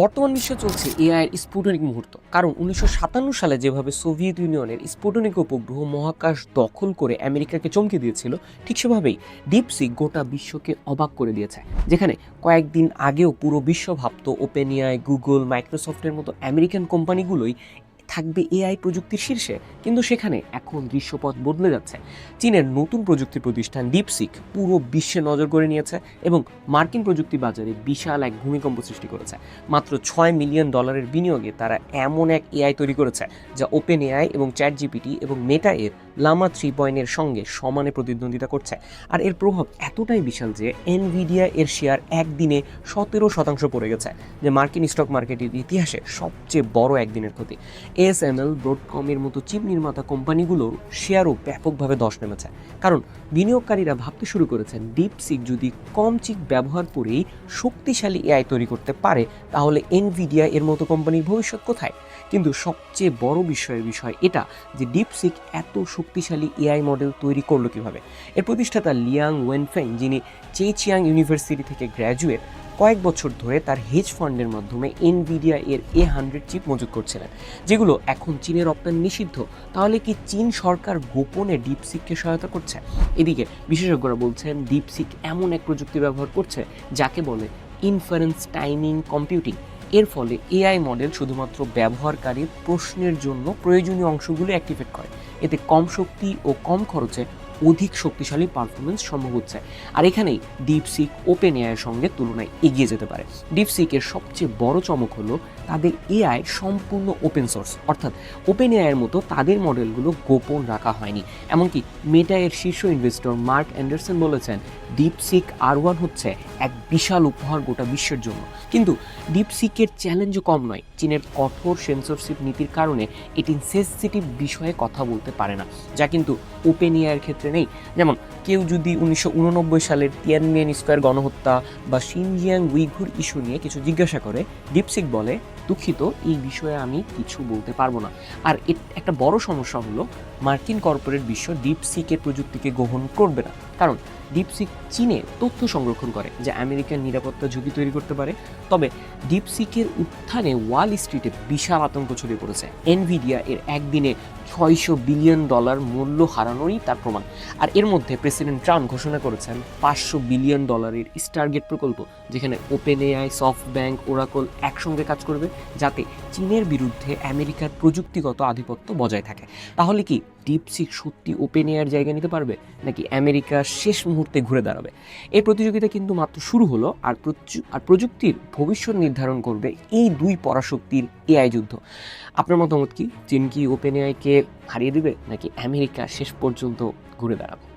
বর্তমান বিশ্বে চলছে এআইয়ের স্পুটনিক মুহূর্ত। কারণ উনিশশো সাতান্ন সালে যেভাবে সোভিয়েত ইউনিয়নের স্পুটনিক উপগ্রহ মহাকাশ দখল করে আমেরিকাকে চমকে দিয়েছিল, ঠিক সেভাবেই ডিপসি গোটা বিশ্বকে অবাক করে দিয়েছে। যেখানে কয়েকদিন আগেও পুরো বিশ্ব ভাবত ওপেনিয়ায় গুগল, মাইক্রোসফটের মতো আমেরিকান কোম্পানিগুলোই থাকবে এআই প্রযুক্তির শীর্ষে, কিন্তু সেখানে এখন দৃশ্যপথ বদলে যাচ্ছে। চীনের নতুন প্রযুক্তি প্রতিষ্ঠান ডিপসিক পুরো বিশ্বে নজর করে নিয়েছে এবং মার্কিন প্রযুক্তি বাজারে বিশাল এক ভূমিকম্প সৃষ্টি করেছে। মাত্র ছয় মিলিয়ন ডলারের বিনিয়োগে তারা এমন এক এআই তৈরি করেছে, যা ওপেন এআই এবং চ্যাট জিপিটি এবং মেটা এর লামা থ্রি পয়েন্টের সঙ্গে সমানে প্রতিদ্বন্দ্বিতা করছে। আর এর প্রভাব এতটাই বিশাল যে এনভিডিয়া এর শেয়ার একদিনে সতেরো শতাংশ পড়ে গেছে, যে মার্কিন স্টক মার্কেটের ইতিহাসে সবচেয়ে বড় একদিনের ক্ষতি। এসএমএল ব্রডকমের মতো চিপ নির্মাতা কোম্পানিগুলোর শেয়ারও ব্যাপকভাবে দশ নেমেছে। কারণ বিনিয়োগকারীরা ভাবতে শুরু করেছেন ডিপসিক যদি কম চিপ ব্যবহার করেই শক্তিশালী এআই তৈরি করতে পারে, তাহলে এনভিডিয়া এর মতো কোম্পানির ভবিষ্যৎ কোথায়? কিন্তু সবচেয়ে বড় বিষয়ের বিষয় এটা যে ডিপসিক এত শক্তিশালী এআই মডেল তৈরি করল কীভাবে? এর প্রতিষ্ঠাতা লিয়াং ওয়েনফেং, যিনি চেচিয়াং ইউনিভার্সিটি থেকে গ্র্যাজুয়েট কয়েক বছর ধরে তার হেজ ফান্ডের মাধ্যমে এনভিডিয়া এর এ হান্ড্রেড চিপ মজুত করছিলেন, যেগুলো এখন চীনের রপ্তানি নিষিদ্ধ। তাহলে কি চীন সরকার গোপনে ডিপসিককে সহায়তা করছে? এদিকে বিশেষজ্ঞরা বলছেন ডিপসিক এমন এক প্রযুক্তি ব্যবহার করছে যাকে বলে ইনফারেন্স টাইমিং কম্পিউটিং এর ফলে এআই মডেল শুধুমাত্র ব্যবহারকারীর প্রশ্নের জন্য প্রয়োজনীয় অংশগুলো অ্যাক্টিভেট করে। এতে কম শক্তি ও কম খরচে অধিক শক্তিশালী পারফরমেন্স সম্ভব হচ্ছে। আর এখানেই ডিপসিক ওপেন এআইয়ের সঙ্গে তুলনায় এগিয়ে যেতে পারে। ডিপসিকের সবচেয়ে বড় চমক হলো তাদের এআই সম্পূর্ণ ওপেন সোর্স অর্থাৎ ওপেন এআইয়ের মতো তাদের মডেলগুলো গোপন রাখা হয়নি। এমনকি মেটা এর শীর্ষ ইনভেস্টর মার্ক অ্যান্ডারসন বলেছেন ডিপসিক আর ওয়ান হচ্ছে এক বিশাল উপহার গোটা বিশ্বের জন্য। কিন্তু ডিপসিকের চ্যালেঞ্জও কম নয়, চীনের কঠোর সেন্সরশিপ নীতির কারণে এটি সেন্সিটিভ বিষয়ে কথা বলতে পারে না, যা কিন্তু ওপেন এআইয়ের ক্ষেত্রে নেই। যেমন, কেউ যদি উনিশশো উননব্বই সালের তিয়ানমিয়ান স্কোয়ার গণহত্যা বা সিনজিয়াং উইঘুর ইস্যু নিয়ে কিছু জিজ্ঞাসা করে, ডিপসিক বলে দুঃখিত, এই বিষয়ে আমি কিছু বলতে পারব না। আর একটা বড় সমস্যা হলো, মার্কিন কর্পোরেট বিশ্ব ডিপসিকের প্রযুক্তিকে গ্রহণ করবে না। কারণ ডিপসিক চীনে তথ্য সংরক্ষণ করে, যা আমেরিকার নিরাপত্তা ঝুঁকি তৈরি করতে পারে। তবে ডিপসিকের উত্থানে ওয়াল স্ট্রিটে বিশাল আতঙ্ক ছড়িয়ে পড়েছে। এনভিডিয়া এর একদিনে ছয়শো বিলিয়ন ডলার মূল্য হারানোরই তার প্রমাণ। আর এর মধ্যে প্রেসিডেন্ট ট্রাম্প ঘোষণা করেছেন, পাঁচশো বিলিয়ন ডলারের স্টারগেট প্রকল্প, যেখানে open AI Soft Bank Oracle একসঙ্গে কাজ করবে। যাতে চীনের বিরুদ্ধে আমেরিকার প্রযুক্তিগত আধিপত্য বজায় থাকে। তাহলে কি ডিপসিক সত্যি ওপেন এয়ার জায়গা নিতে পারবে, নাকি আমেরিকা শেষ মুহূর্তে ঘুরে দাঁড়াবে? এই প্রতিযোগিতা কিন্তু মাত্র শুরু হলো, আর আর প্রযুক্তির ভবিষ্যৎ নির্ধারণ করবে এই দুই পরাশক্তির এআই যুদ্ধ। আপনার মতামত কি? চীন কি ওপেন এআইকে হারিয়ে দিবে, নাকি আমেরিকা শেষ পর্যন্ত ঘুরে দাঁড়াবে?